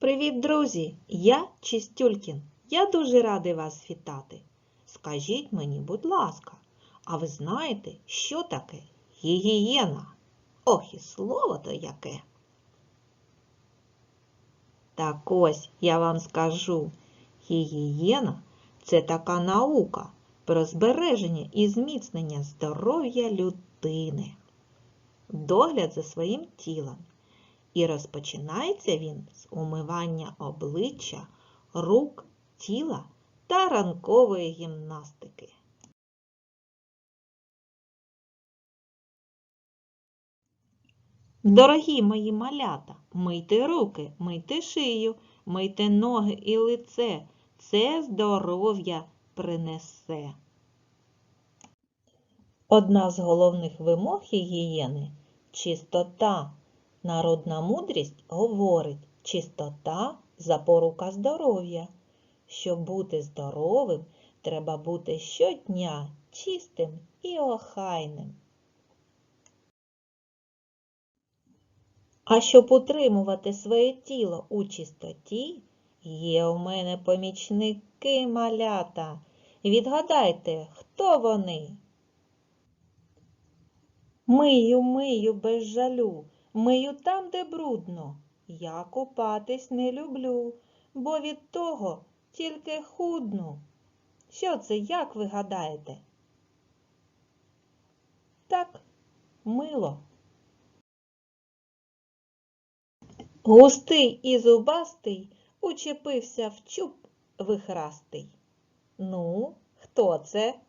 Привіт, друзі! Я Чистюлькін. Я дуже радий вас вітати. Скажіть мені, будь ласка, а ви знаєте, що таке гігієна? Ох, і слово то яке. Так ось я вам скажу, гігієна це така наука про збереження і зміцнення здоров'я людини, догляд за своїм тілом. І розпочинається він з умивання обличчя, рук, тіла та ранкової гімнастики. Дорогі мої малята, мийте руки, мийте шию, мийте ноги і лице. Це здоров'я принесе. Одна з головних вимог гігієни чистота. Народна мудрість говорить, чистота запорука здоров'я. Щоб бути здоровим, треба бути щодня чистим і охайним. А щоб утримувати своє тіло у чистоті, є у мене помічники малята. Відгадайте, хто вони? Мию, мию без жалю. Мию там, де брудно. Я купатись не люблю, бо від того тільки худну. Що це, як ви гадаєте? Так, мило. Густий і зубастий учепився в чуб вихрастий. Ну, хто це?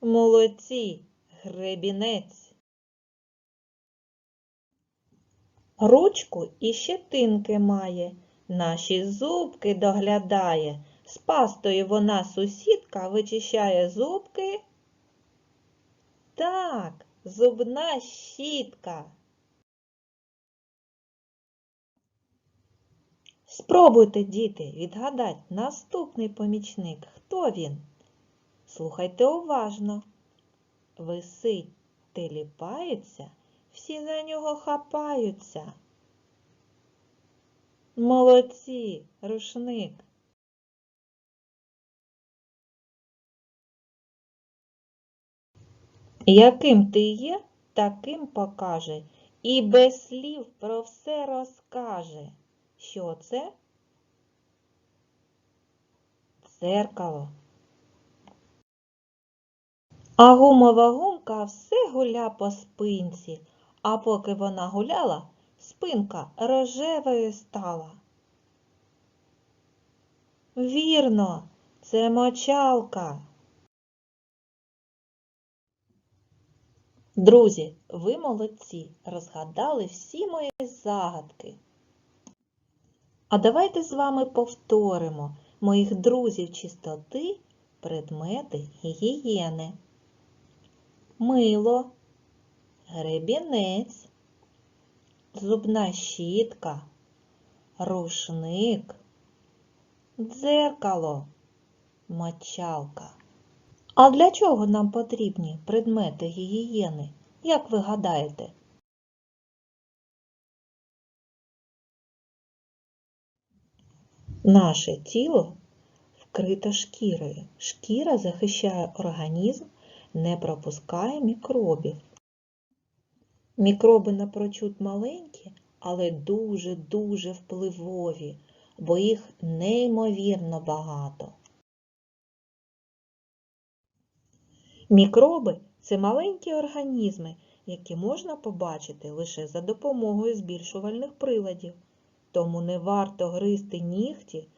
Молодці, гребінець. Ручку і щетинки має, наші зубки доглядає. З пастою вона сусідка вичищає зубки. Так, зубна щітка. Спробуйте, діти, відгадати наступний помічник. Хто він? Слухайте уважно. Висить, теліпається, всі за нього хапаються. Молодці, рушник. Яким ти є, таким покаже, і без слів про все розкаже. Що це? Дзеркало. А гумова гумка все гуля по спинці, а поки вона гуляла, спинка рожевою стала. Вірно, це мочалка. Друзі, ви молодці, розгадали всі мої загадки. А давайте з вами повторимо моїх друзів чистоти, предмети гігієни. Мило, гребінець, зубна щітка, рушник, дзеркало, мочалка. А для чого нам потрібні предмети гігієни? Як ви гадаєте? Наше тіло вкрито шкірою. Шкіра захищає організм, не пропускає мікробів. Мікроби напрочуд маленькі, але дуже-дуже впливові, бо їх неймовірно багато. Мікроби це маленькі організми, які можна побачити лише за допомогою збільшувальних приладів. Тому не варто гризти нігті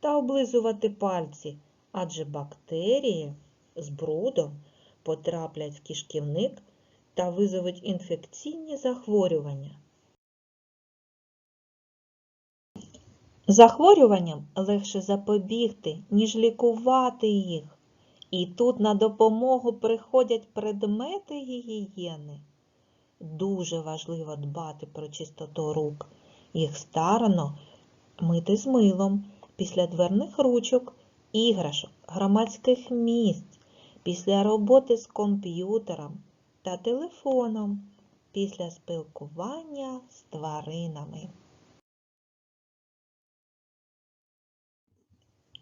та облизувати пальці, адже бактерії з брудом потраплять в кишківник та визовуть інфекційні захворювання. Захворюванням легше запобігти, ніж лікувати їх. І тут на допомогу приходять предмети гігієни. Дуже важливо дбати про чистоту рук. Їх старано мити з милом після дверних ручок, іграшок, громадських місць, після роботи з комп'ютером та телефоном після спілкування з тваринами.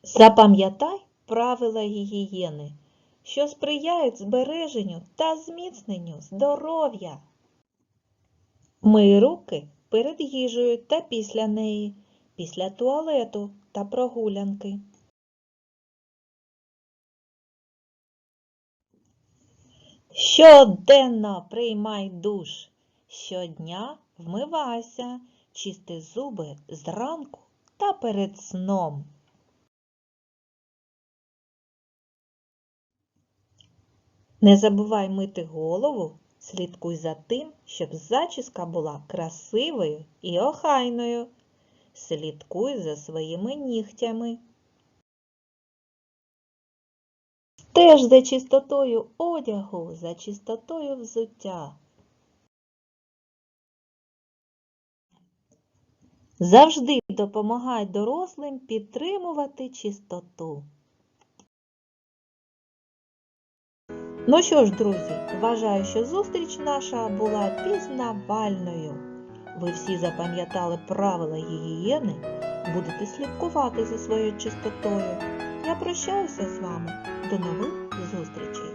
Запам'ятай правила гігієни, що сприяють збереженню та зміцненню здоров'я. Мий руки перед їжею та після неї, після туалету та прогулянки. Щоденно приймай душ. Щодня вмивайся, чисти зуби зранку та перед сном. Не забувай мити голову, слідкуй за тим, щоб зачіска була красивою і охайною. Слідкуй за своїми нігтями. Стеж за чистотою одягу, за чистотою взуття. Завжди допомагай дорослим підтримувати чистоту. Ну що ж, друзі, вважаю, що зустріч наша була пізнавальною. Ви всі запам'ятали правила гігієни, будете слідкувати за своєю чистотою. Я прощаюся з вами. До нових зустрічей!